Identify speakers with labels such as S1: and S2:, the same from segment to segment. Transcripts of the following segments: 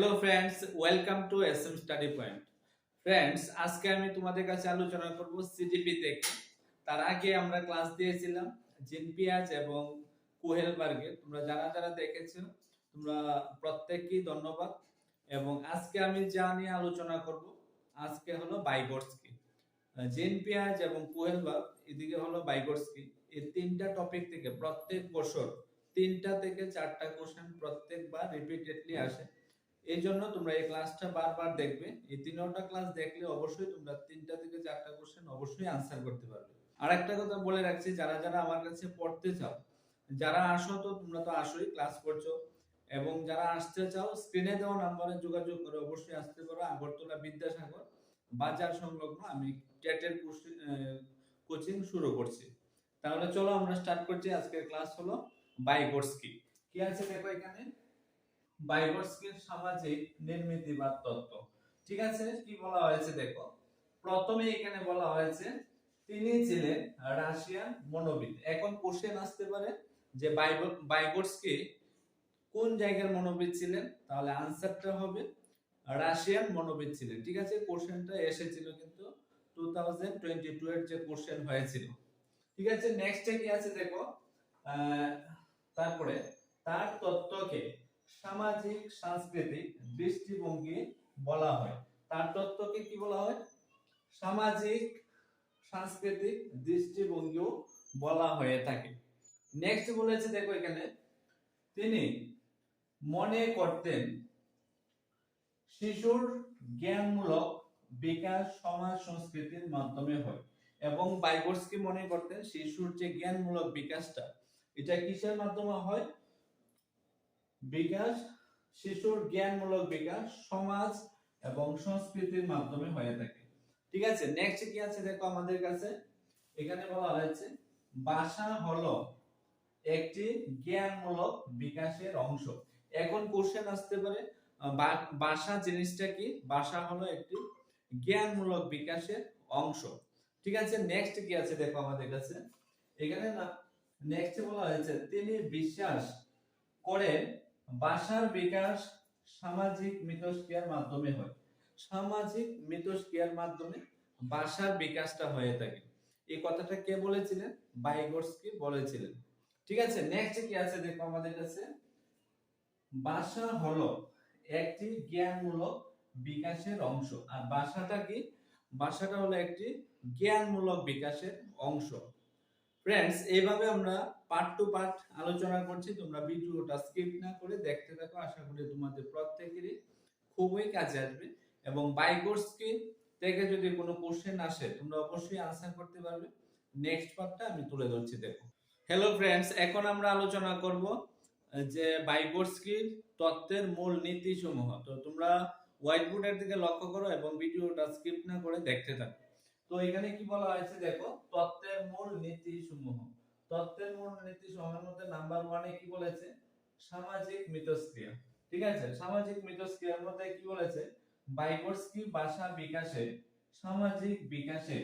S1: Hello friends welcome to S M study point friends আজকে আমি তোমাদের কাছে আলোচনা করব সিডিপি থেকে তার আগে আমরা ক্লাস দিয়েছিলাম জিনপিয়াজ এবং কুহেলবার্গে। তোমরা যারা যারা দেখেছ, তোমরা প্রত্যেককেই ধন্যবাদ। এবং আজকে আমি যা নিয়ে আলোচনা করব, আজকে হলো বাইগোর্সকি জিনপিয়াজ এবং কুহেলবার্গ, এদিকে হলো বাইগোর্সকি এই তিনটা টপিক থেকে প্রত্যেক বছর, তিনটা থেকে চারটা কোশ্চেন প্রত্যেকবার রিপিটেডলি আসে। এই জন্য তোমরা এই ক্লাসটা বারবার দেখবে। এই তিনটা ক্লাস দেখলে অবশ্যই তোমরা তিনটা থেকে চারটা কোশ্চেন অবশ্যই আনসার করতে পারবে। আর একটা কথা বলে রাখছি, যারা যারা আমার কাছে পড়তে চাও, যারা আসো তো তোমরা তো আসোই ক্লাস করছ, এবং যারা আসতে চাও স্ক্রিনে দেওয়া নাম্বারে যোগাযোগ করে অবশ্যই আসতে পারো, আগরতলা বিদ্যাসাগর বাজার সংলগ্ন আমি টেটের কোচিং শুরু করছি। তাহলে চলো আমরা স্টার্ট করছি, আজকের ক্লাস হলো বাইগোর্স কি। কি আছে দেখো এখানে? বাইগোর্সকির সামাজিক নির্মিতিবাদ তত্ত্ব। ঠিক আছে? কি বলা হয়েছে দেখো? প্রথমে এখানে বলা হয়েছে, তিনি ছিলেন রাশিয়ান মনোবিদ। এখন কোশ্চেন আসতে পারে যে বাইগোর্সকি কোন জায়গার মনোবিদ ছিলেন? তাহলে আনসারটা হবে রাশিয়ান মনোবিদ ছিলেন। ঠিক আছে? কোশ্চেনটা এসেছিল কিন্তু টু থাউজেন্ড টোয়েন্টি টু এর যে কোশ্চেন হয়েছিল। ঠিক আছে? নেক্সটে কি আছে দেখো? তারপরে তার তত্ত্বকে সামাজিক, সাংস্কৃতিক দৃষ্টিভঙ্গি বলা হয়। তার তত্ত্বকে কি বলা হয়? সামাজিক, সাংস্কৃতিক দৃষ্টিভঙ্গিও বলা হয়ে থাকে। নেক্সট বলেছে, দেখো এখানে, তিনি মনে করতেন, শিশুর জ্ঞানমূলক বিকাশ সমাজ সংস্কৃতির মাধ্যমে হয়। এবং বাইগোর্সকি মনে করতেন, শিশুর যে জ্ঞানমূলক বিকাশটা, এটা কিসের মাধ্যমে হয়? বিকাশ, শিশুর জ্ঞানমূলক বিকাশ, সমাজ এবং সংস্কৃতির মাধ্যমে হয়ে থাকে। ঠিক আছে নেক্সট কি আছে দেখো আমাদের কাছে? এখানে বলা হয়েছে, ভাষা হলো একটি জ্ঞানমূলক বিকাশের অংশ। এখন কোশ্চেন আসতে পারে ভাষা জিনিসটা কি? ভাষা হলো একটি জ্ঞানমূলক বিকাশের অংশ। ঠিক আছে নেক্সট কি আছে দেখো আমাদের কাছে? এখানে না নেক্সট বলা হয়েছে, তিনি বিশ্বাস করেন ভাষার বিকাশ সামাজিক মিথস্ক্রিয়ার মাধ্যমে হয়। সামাজিক মিথস্ক্রিয়ার মাধ্যমে ভাষার বিকাশটা হয়ে থাকে। এই কথাটা কে বলেছিলেন? বাইগোর্সকি বলেছিলেন। ঠিক আছে নেক্সট কি আছে দেখো আমাদের কাছে? ভাষা হলো একটি জ্ঞানমূলক বিকাশের অংশ। আর ভাষাটা কি? ভাষাটা হলো একটি জ্ঞানমূলক বিকাশের অংশ। ফ্রেন্ডস এইভাবে আমরা পার্ট টু পার্ট আলোচনা করছি, তোমরা ভিডিওটা স্কিপ না করে দেখতে থাকো, আশা করি তোমাদের প্রত্যেকেরই খুবই কাজে আসবে। এবং বাইকোর্স কি থেকে যদি কোনো কোশ্চেন আসে, তোমরা অবশ্যই আনসার করতে পারবে। নেক্সট পার্টটা আমি তুলে ধরছি, দেখো। হ্যালো ফ্রেন্ডস এখন আমরা আলোচনা করব যে বাইকোর্সকির তত্ত্বের মূল নীতি সমূহ তো তোমরা হোয়াইট বোর্ডের দিকে লক্ষ্য করো এবং ভিডিওটা স্কিপ না করে দেখতে থাকো। তো এখানে কি বলা হয়েছে, দেখো, তত্ত্বের মূল নীতি সমূহ তত্ত্বের মূল নীতি সমূহের মধ্যে নাম্বার ওয়ানে কি বলেছে? সামাজিক মিথস্ক্রিয়া। ঠিক আছে? সামাজিক মিথস্ক্রিয়ার মধ্যে কি বলেছে? বাইকোর্সকি ভাষা বিকাশে, সামাজিক বিকাশে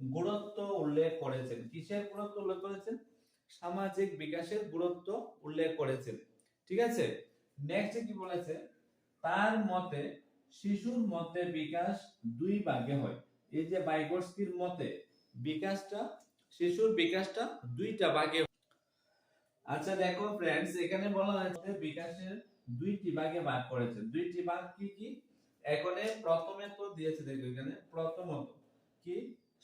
S1: গুরুত্ব উল্লেখ করেছেন। কিসের গুরুত্ব উল্লেখ করেছেন? সামাজিক বিকাশের গুরুত্ব উল্লেখ করেছেন। ঠিক আছে? নেক্সট কি বলেছে? তার মতে শিশুর মধ্যে বিকাশ দুই ভাগে হয়। এই যে বাইগোর্সকির মতে বিকাশটা শিশুর বিকাশটা দুইটা ভাগে আচ্ছা দেখো ফ্রেন্ডস এখানে বলা হয়েছে বিকাশের দুইটি ভাগে ভাগ করেছে। দুইটি ভাগ কি কি? এখানে প্রথমে তো দিয়েছে, দেখো এখানে, প্রথমত কি?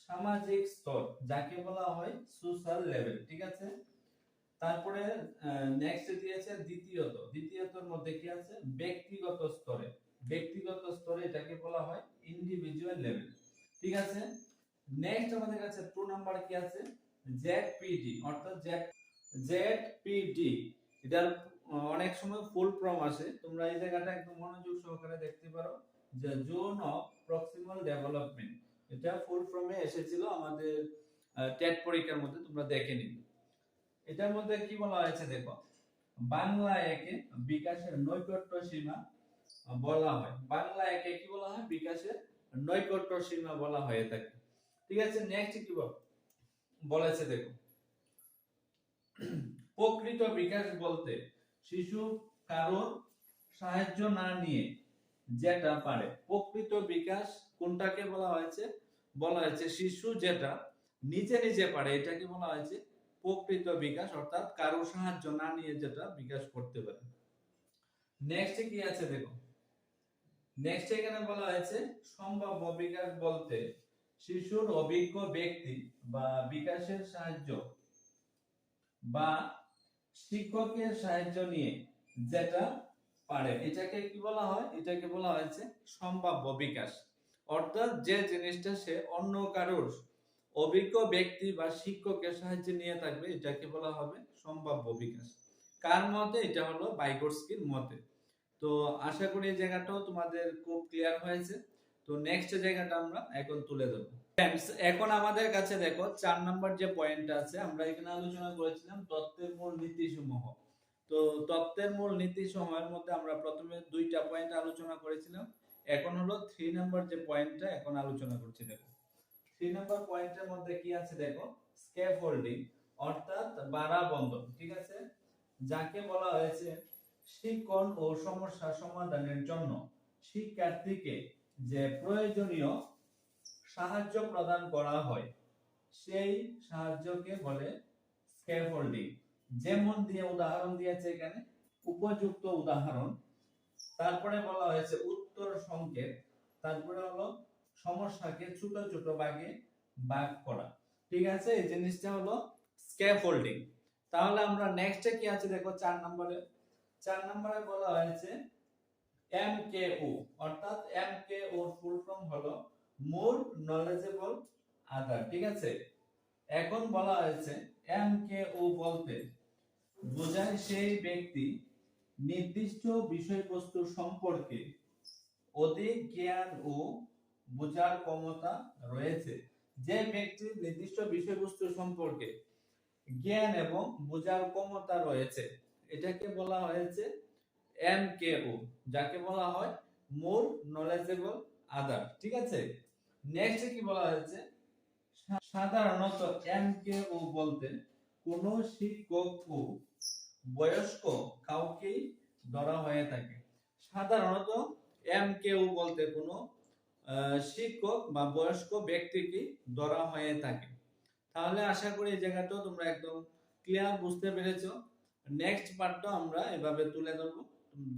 S1: সামাজিক স্তর, যাকে বলা হয় সোশ্যাল লেভেল ঠিক আছে? তারপরে নেক্সট দিয়েছে দ্বিতীয়ত। দ্বিতীয়তর মধ্যে কি আছে? ব্যক্তিগত স্তরে। ব্যক্তিগত স্তরে এটাকে বলা হয় ইন্ডিভিজুয়াল লেভেল ঠিক আছে? নেক্সট আমাদের কাছে টু নাম্বার কি আছে? জেড পিডি অর্থাৎ জেড জেড পিডি এটার অনেক সময় ফুল ফর্ম আসে। তোমরা এই জায়গাটা একদম মনোযোগ সহকারে দেখতে পারো। যে জোন অফ প্রক্সিমাল ডেভেলপমেন্ট এটা ফুল ফর্মে এসেছিল আমাদের টেট পরীক্ষার মধ্যে, তোমরা দেখে নিবে। এটার মধ্যে কি বলা হয়েছে দেখো? বাংলা একে বিকাশের নৈকট্য সীমা বলা হয়। বাংলা একে কি বলা হয়? বিকাশের নৈকট্য সীমা বলা হয়ে থাকে। ঠিক আছে নেক্সট কি বল। বলেছে দেখো। প্রকৃত বিকাশ বলতে শিশু, কারোর সাহায্য না নিয়ে যেটা পারে। প্রকৃত বিকাশ কোনটাকে বলা হয়েছে? বলা হয়েছে শিশু যেটা নিজে নিজে পারে, এটাকে বলা হয়েছে প্রকৃত বিকাশ, অর্থাৎ কারও সাহায্য না নিয়ে যেটা বিকাশ করতে পারে। নেক্সট কি আছে দেখো? নেক্সট এখানে বলা হয়েছে সম্ভাব্য বিকাশ বলতে শিশুর অভিজ্ঞ ব্যক্তি বা বিকাশের সাহায্য বা শিক্ষকের সাহায্য নিয়ে যেটা পারে। এটাকে কি বলা হয়? এটাকে বলা হয়েছে সম্ভাব্য বিকাশ। অর্থাৎ যে জিনিসটা সে অন্য কারোর অভিজ্ঞ ব্যক্তি বা শিক্ষকের সাহায্য নিয়ে থাকবে, এটাকে বলা হবে সম্ভাব্য বিকাশ। কার মতে? এটা হলো বাইগোটস্কির মতে। তো আশা করি এই জায়গাটাও তোমাদের খুব ক্লিয়ার হয়েছে। তো নেক্সট জায়গাটা আমরা এখন তুলে Friends, এখন আমাদের কাছে দেখো চার নাম্বার যে পয়েন্টটা আছে আমরা এখানে আলোচনা করেছিলাম তত্ত্বের মূল নীতি সমূহ। তো তত্ত্বের মূল নীতি সমূহের মধ্যে আমরা প্রথমে দুইটা পয়েন্ট আলোচনা করেছিলাম। এখন হলো থ্রি নাম্বার যে পয়েন্টটা এখন আলোচনা করছি দেখো। থ্রি নাম্বার পয়েন্টের মধ্যে কি আছে দেখো? স্কেপ হোল্ডিং অর্থাৎ বাড়া বন্ধন ঠিক আছে? যাকে বলা হয়েছে শিক্ষণ ও সমস্যা সমাধানের জন্য শিক্ষার্থীকে যে প্রয়োজনীয় সাহায্য প্রদান করা হয়, সেই সাহায্যকে বলে স্ক্যাফোল্ডিং যেমন দিয়ে উদাহরণ দিয়েছে এখানে, উপযুক্ত উদাহরণ। তারপরে বলা হয়েছে উত্তর সংকেত। তারপরে হলো সমস্যাকে ছোট ছোট ভাগে ভাগ করা। ঠিক আছে? এই জিনিসটা হলো স্ক্যাফোল্ডিং তাহলে আমরা নেক্সটে কি আছে? দেখো, চার নম্বরে। চার নম্বরে বলা হয়েছে এমকেও অর্থাৎ এমকেও ফুল ফর্ম হলো মোর নলেজেবল আদার ঠিক আছে? এখন বলা হয়েছে এমকেও বলতে বোঝায় সেই ব্যক্তি নির্দিষ্ট বিষয়বস্তু সম্পর্কে অধিক জ্ঞান ও বোঝার ক্ষমতা রয়েছে। যে ব্যক্তির নির্দিষ্ট বিষয়বস্তু সম্পর্কে জ্ঞান এবং বোঝার ক্ষমতা রয়েছে, এটাকে বলা হয়েছে এমকেও যাকে বলা হয় মোর নলেজেবল আদার, ঠিক আছে? নেক্সট কি বলা হয়েছে? সাধারণত এমকেও বলতে কোন শিক্ষক ও বয়স্ক কাউকেই ধরা হয়ে থাকে। সাধারণত এমকেও বলতে কোনো শিক্ষক বা বয়স্ক ব্যক্তিকে ধরা হয়ে থাকে। তাহলে আশা করি এই জায়গাটাও তোমরা একদম ক্লিয়ার বুঝতে পেরেছ। নেক্সট পার্টটা আমরা এভাবে তুলে ধরবো।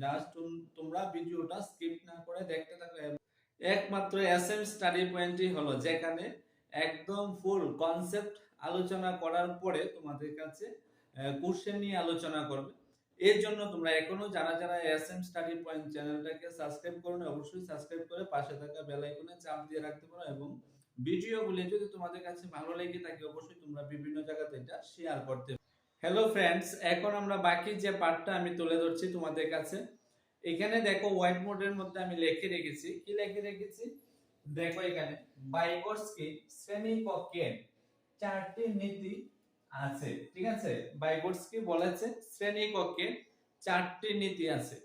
S1: জাস্ট তোমরা ভিডিওটা স্কিপ না করে দেখতে থাকো। একমাত্র এস এম স্টাডি পয়েন্টই হলো যেখানে একদম ফুল কনসেপ্ট আলোচনা করার পরে তোমাদের কাছে কোশ্চেন নিয়ে আলোচনা করবে। এর জন্য তোমরা এখনও যারা যারা এস এম স্টাডি পয়েন্ট চ্যানেলটাকে সাবস্ক্রাইব করো অবশ্যই সাবস্ক্রাইব করে পাশে থাকা বেল চাপ দিয়ে রাখতে পারো এবং ভিডিওগুলি যদি তোমাদের কাছে ভালো লেগে থাকে, অবশ্যই তোমরা বিভিন্ন জায়গাতে এটা শেয়ার করতে হ্যালো ফ্রেন্ডস এখন আমরা বাকি যে পার্টটা আমি তুলে ধরছি তোমাদের কাছে, এখানে দেখো হোয়াইট বোর্ডের মধ্যে আমি লিখে রেখেছি। কি লিখে রেখেছি? দেখো এখানে বাইগোটস্কি শ্রেণি কক্ষের চারটি নীতি আছে, ঠিক আছে? বাইগোটস্কি বলেছে শ্রেণি কক্ষে চারটি নীতি আছে।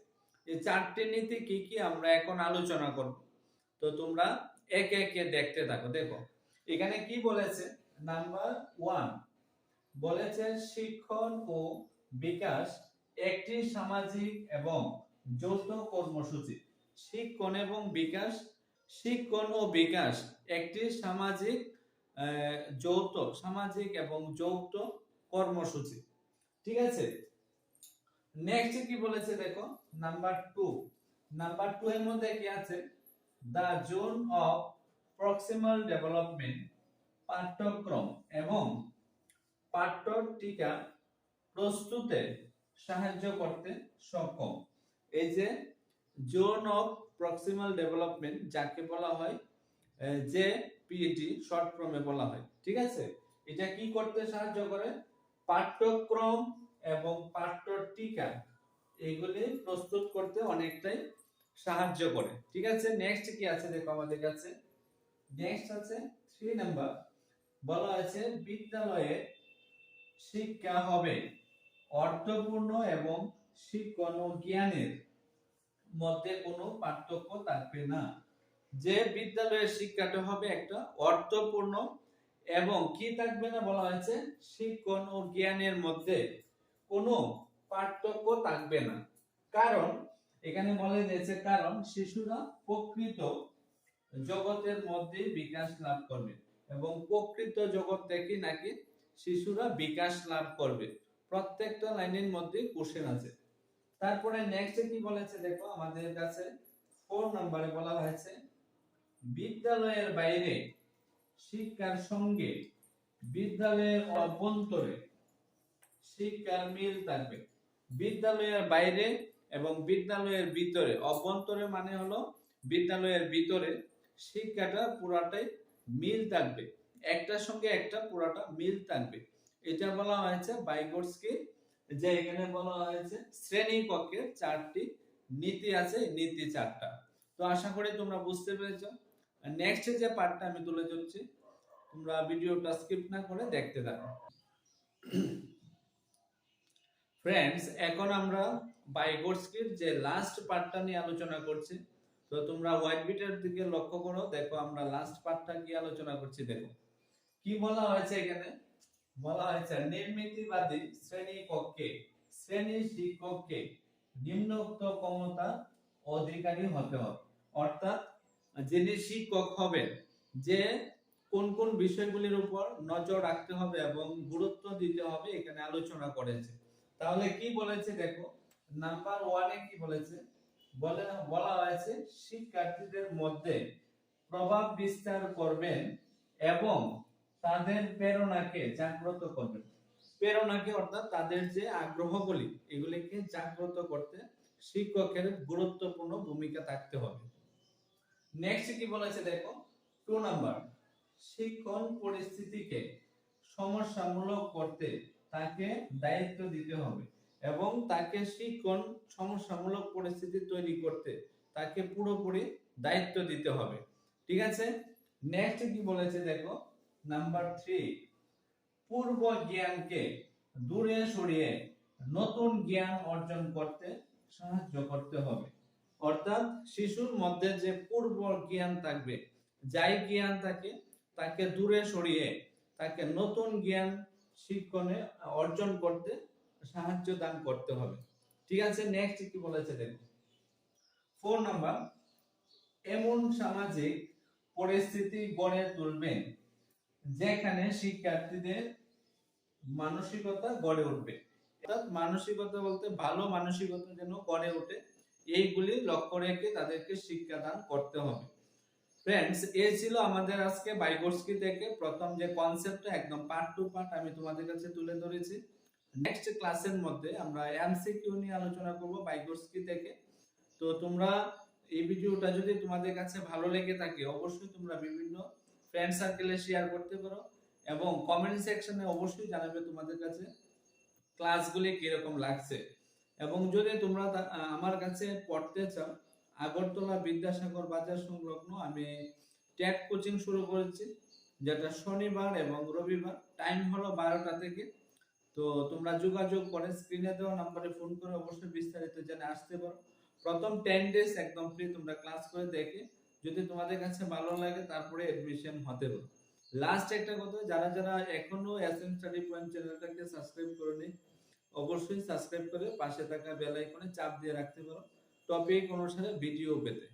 S1: এই চারটি নীতি কি কি আমরা এখন আলোচনা করব। তো তোমরা একে একে দেখতে থাকো, দেখো। এখানে কি বলেছে? নাম্বার ওয়ান বলেছে শিক্ষণ ও বিকাশ একটি সামাজিক এবং যৌথ কর্মসূচি। শিক্ষণ এবং বিকাশ, শিক্ষণ ও বিকাশ একটি সামাজিক যৌথ, সামাজিক এবং যৌথ কর্মসূচি। ঠিক আছে? নেক্সট কি বলেছে দেখো? নাম্বার টু নাম্বার টু এর মধ্যে কি আছে? The zone of proximal development পাঠ্যক্রম এবং পাঠ্য টিকা প্রস্তুতে সাহায্য করতে সক্ষম। এই যে জোন অফ প্রক্সিমাল ডেভেলপমেন্ট যাকে বলা হয় যে পিইটি শর্ট ফর্মে বলা হয়, ঠিক আছে? এটা কি করতে সাহায্য করে? পাঠ্যক্রম এবং পাঠ্য টিকা, এগুলি প্রস্তুত করতে অনেকটাই সাহায্য করে, ঠিক আছে? নেক্সট কি আছে দেখো আমাদের কাছে? নেক্সট আছে থ্রি নাম্বার বলা আছে বিদ্যালয়ে শিক্ষা হবে। অর্থপূর্ণ এবং শিক্ষণ জ্ঞানের মধ্যে কোনো পার্থক্য থাকবে না। যে বিদ্যালয়ের শিক্ষাটা হবে একটা অর্থপূর্ণ এবং কি থাকবে না বলা হয়েছে? শিক্ষণ ও জ্ঞানের মধ্যে কোনো পার্থক্য থাকবে না। কারণ এখানে বলে দিয়েছে কারণ শিশুরা প্রকৃত জগতের মধ্যে বিকাশ লাভ করবে এবং প্রকৃত জগৎ থেকে নাকি শিশুরা বিকাশ লাভ করবে। প্রত্যেকটা লাইনের মধ্যে কোশ্চেন আছে। তারপরে নেক্সট কি বলেছে দেখো আমাদের কাছে? ফোর নম্বরে বলা হয়েছে, বিদ্যালয়ের বাইরে শিক্ষার সঙ্গে বিদ্যালয়ের অভ্যন্তরে শিক্ষার মিল থাকবে। বিদ্যালয়ের বাইরে এবং বিদ্যালয়ের ভিতরে। অভ্যন্তরে মানে হলো বিদ্যালয়ের ভিতরে শিক্ষাটা পুরাটাই মিল থাকবে। একটার সঙ্গে একটা পুরাটা মিল থাকবে। এটা বলা হয়েছে বাইগোটসকে যে এখানে বলা হয়েছে শ্রেণি কক্ষের চারটি নীতি আছে নীতি চারটা। তো আশা করি তোমরা বুঝতে পেরেছ। নেক্সট যে পার্টটা আমি তুলে ধরছি, তোমরা ভিডিওটা স্কিপ না করে দেখতে থাকো। ফ্রেন্ডস এখন আমরা বাইগোটসকির যে লাস্ট পার্টটা নিয়ে আলোচনা করছি, তো তোমরা হোয়াইট বিটের দিকে লক্ষ্য করো। দেখো আমরা লাস্ট পার্টটা কি আলোচনা করছি, দেখো। কি বলা হয়েছে এখানে? বলা হয়েছে, নির্মিতিবাদী শ্রেণি কক্ষে, শ্রেণি শিক্ষককে নিম্নোক্ত ক্ষমতা অধিকারী হতে হবে। অর্থাৎ, যিনি শিক্ষক হবেন, যে কোন কোন বিষয়গুলির উপর নজর রাখতে হবে এবং গুরুত্ব দিতে হবে, এখানে আলোচনা করেছে। তাহলে কি বলেছে দেখো? নাম্বার ওয়ানে কি বলেছে? বলে, বলা হয়েছে, শিক্ষার্থীদের মধ্যে প্রভাব বিস্তার করবেন এবং তাদের প্রেরণাকে জাগ্রত করবেন প্রেরণাকে অর্থাৎ তাদের যে আগ্রহগুলি, এগুলিকে জাগ্রত করতে শিক্ষকের গুরুত্বপূর্ণ ভূমিকা থাকতে হবে। নেক্সট কি বলেছে দেখো? টু নাম্বার শিক্ষণ পরিস্থিতিকে সমস্যামূলক করতে তাকে দায়িত্ব দিতে হবে এবং তাকে শিক্ষণ সমস্যামূলক পরিস্থিতি তৈরি করতে তাকে পুরোপুরি দায়িত্ব দিতে হবে। ঠিক আছে? নেক্সট কি বলেছে দেখো? নাম্বার থ্রি পূর্ব জ্ঞানকে দূরে সরিয়ে নতুন জ্ঞান অর্জন করতে সাহায্য করতে হবে। অর্থাৎ শিশুর মধ্যে যে পূর্ব জ্ঞান থাকবে, যাই জ্ঞান থাকে, তাকে দূরে সরিয়ে তাকে নতুন জ্ঞান শিক্ষণে অর্জন করতে সাহায্য দান করতে হবে। ঠিক আছে নেক্সট কি বলেছে দেখো। ফোর নাম্বার এমন সামাজিক পরিস্থিতি গড়ে তুলবেন যেখানে শিক্ষার্থীদের মানসিকতা গড়ে উঠবে। অর্থাৎ মানসিকতা বলতে ভালো মানসিকতা যেন গড়ে ওঠে, এইগুলি লক্ষ্য রেখে তাদেরকে শিক্ষাদান করতে হবে। ফ্রেন্ডস এই ছিল আমাদের আজকে বাইগোর্সকি থেকে। প্রথম যে কনসেপ্টটা একদম পার্ট টু পার্ট আমি তোমাদের কাছে তুলে ধরেছি। নেক্সট ক্লাসের মধ্যে আমরা এমসিকিউ নিয়ে আলোচনা করব বাইগোর্সকি থেকে। তো তোমরা এই ভিডিওটা যদি তোমাদের কাছে ভালো লেগে থাকে, অবশ্যই তোমরা বিভিন্ন ফ্রেন্ড সার্কেলে শেয়ার করতে পারো এবং কমেন্ট সেকশনে অবশ্যই জানাবে তোমাদের কাছে ক্লাসগুলি কীরকম লাগছে। এবং যদি তোমরা আমার কাছে পড়তে চাও, আগরতলা বিদ্যাসাগর বাজার সংলগ্ন আমি ট্যাট কোচিং শুরু করেছি, যেটা শনিবার এবং রবিবার টাইম হলো বারোটা থেকে। তো তোমরা যোগাযোগ করে স্ক্রিনে দেওয়া নাম্বারে ফোন করে অবশ্যই বিস্তারিত জেনে আসতে পারো। প্রথম টেন ডেজ একদম ফ্রি তোমরা ক্লাস করে দেখে যদি তোমাদের কাছে ভালো লাগে, তারপরে এডমিশন হতে পারো লাস্ট একটা কথা, যারা যারা এখনও এসএম স্টাডি পয়েন্ট চ্যানেলটাকে সাবস্ক্রাইব করেনি, অবশ্যই সাবস্ক্রাইব করে পাশে থাকা বেল আইকনে চাপ দিয়ে রাখতে পারো। টপিক অনুসারে ভিডিও পেতে।